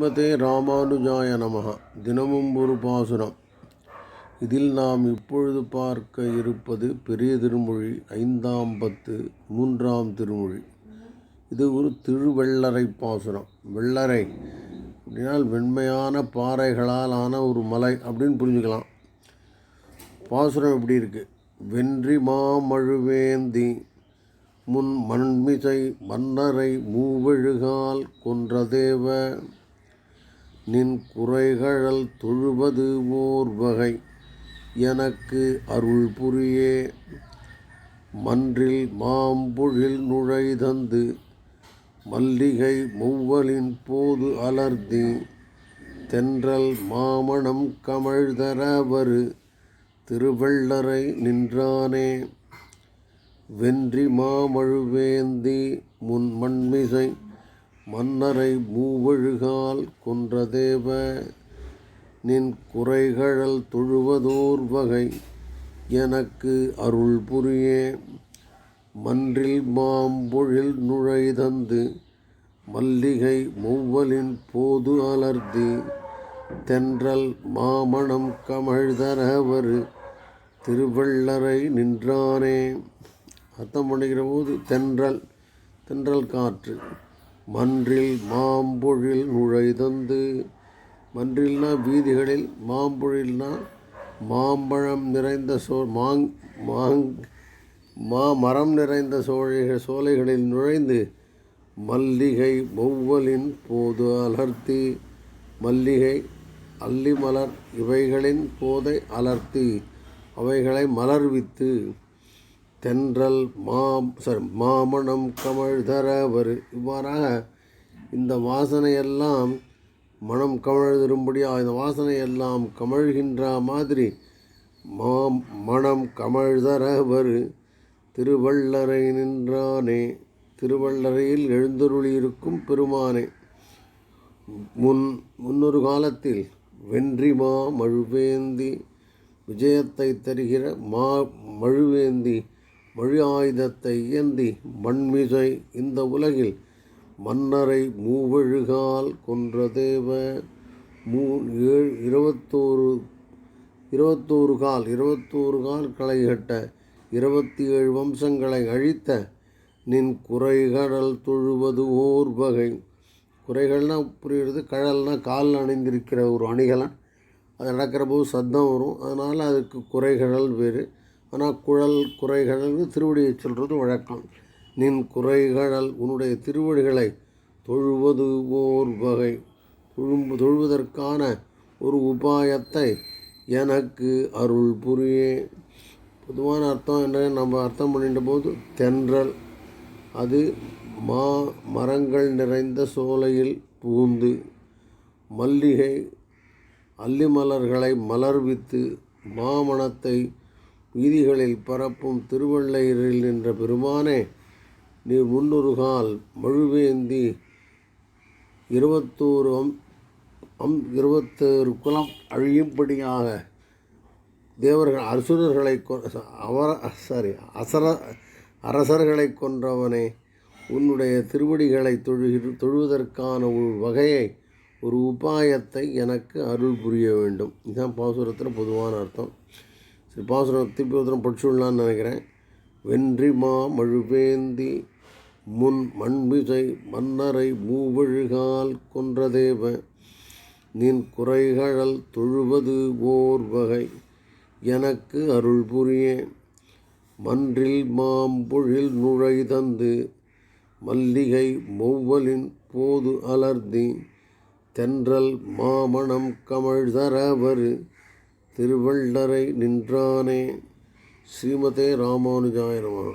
ஸ்ரீமதே ராமானுஜாய நமக. தினமும் ஒரு பாசுரம். இதில் நாம் இப்பொழுது பார்க்க இருப்பது பெரிய திருமொழி ஐந்தாம் பத்து மூன்றாம் திருமொழி. இது ஒரு திருவெள்ளரை பாசுரம். வெள்ளரை. அப்படின்னால் வெண்மையான பாறைகளால் ஆன ஒரு மலை அப்படின்னு புரிஞ்சுக்கலாம். பாசுரம் எப்படி இருக்குது வென்றி மாமழுவேந்தி முன் மண்மிசை மன்னரை மூவழுகால் கொன்றதேவ நின் குறைகழல் தொழுவது ஓர் வகை. எனக்கு அருள் புரியே. மன்றில் மாம்பொழில் நுழைதந்து மல்லிகை மூவலின் போது அலர்த்தி தென்றல் மாமணம் கமழ்தரவரு திருவள்ளரை நின்றானே. வென்றி மாமழுவேந்தி முன் மண்மிசை மன்னரை மூவழுகால் கொன்றதேவ நின் குறைகழல் தொழுவதோர் வகை எனக்கு அருள் புரியே. மன்றில் மாம்பொழில் நுழை தந்து மல்லிகை மூவலின் போது அலர்த்தி தென்றல் மாமணம் கமழ்தரவரு திருவள்ளரை நின்றானே. அர்த்தம் பண்ணுகிற போது தென்றல் தென்றல் காற்று. மன்றில் மாம்பொழில் நுழைதந்து மன்றில்னா வீதிகளில் மாம்பொழில்னா மாம்பழம் நிறைந்த சோ மாங் மாங் மா மரம் நிறைந்த சோழைகள் சோலைகளில் நுழைந்து மல்லிகை மொவ்வலின் போது அலர்த்தி மல்லிகை அல்லி மலர் இவைகளின் போதை அலர்த்தி அவைகளை மலர்வித்து தென்றல் மா சாரி மாமணம் கமழ் தரவர் இவ்வாறாக இந்த வாசனையெல்லாம் மனம் கமழ்தரும்படியாக இந்த வாசனையெல்லாம் கமழ்கின்ற மாதிரி மா மணம் கமழ்தரவர் திருவள்ளரை நின்றானே திருவள்ளரையில் எழுந்தருளியிருக்கும் பெருமானே. முன் முன்னொரு காலத்தில் வென்றி மா மழுவேந்தி விஜயத்தை தருகிற மா மழுவேந்தி மொழி ஆயுதத்தை ஏந்தி மண்மிசை இந்த உலகில் மன்னரை மூவழுகால் கொன்றதேவ மூ ஏழு இருபத்தோரு இருபத்தோரு கால் இருபத்தோரு கால் களை கட்ட இருபத்தி ஏழு வம்சங்களை அழித்த நின் குறைகடல் தொழுவது ஓர் வகை. குறைகள்னால் புரியுறது கடல்னால் காலில் அணிந்திருக்கிற ஒரு அணிகலன். அது நடக்கிற போது சத்தம் வரும். அதனால் அதுக்கு குறைகடல் வேறு ஆனால் குழல் குறைகடல்னு திருவடியை சொல்கிறது வழக்கம். நின் குறைகடல் உன்னுடைய திருவடிகளை தொழுவது ஓர் வகை. தொழும்பு தொழுவதற்கான ஒரு உபாயத்தை எனக்கு அருள் புரியே. பொதுவான அர்த்தம் என்ன? நம்ம அர்த்தம் பண்ணிட்ட போது தென்றல். அது மா மரங்கள் நிறைந்த சோலையில் புகுந்து மல்லிகை அல்லிமலர்களை மலர்வித்து மாமணத்தை வீதிகளில் பரப்பும் திருவள்ளையரில் நின்ற பெருமானே நீ முன்னுருகால் மழுவேந்தி இருபத்தோரு அம் அம் இருபத்தோரு குலம் அழியும்படியாக தேவர்கள் அசுரர்களை கொ அவர சாரி அசர அரசர்களை கொன்றவனே உன்னுடைய திருவடிகளை தொழுகிற தொழுவதற்கான ஒரு வகையை ஒரு உபாயத்தை எனக்கு அருள் புரிய வேண்டும். இதுதான் பாசுரத்தில் பொதுவான அர்த்தம். சரி பாசுரம் திருப்பி ஒருத்தரம் படிச்சுடலான்னு நினைக்கிறேன். வென்றி மா மழுவேந்தி முன் மண்மிசை மன்னரை மூவழுகால் கொன்றதேவ நின் குறைகழல் தொழுவது ஓர் வகை எனக்கு அருள் புரிய மன்றில் மாம்பொழில் நுழைதந்து மல்லிகை மொவ்வலின் போது அலர்ந்தி தென்றல் மாமணம் கமழ்தரவர் திருவள்ளரை நின்றானே. ஸ்ரீமதே ராமானுஜாய நம.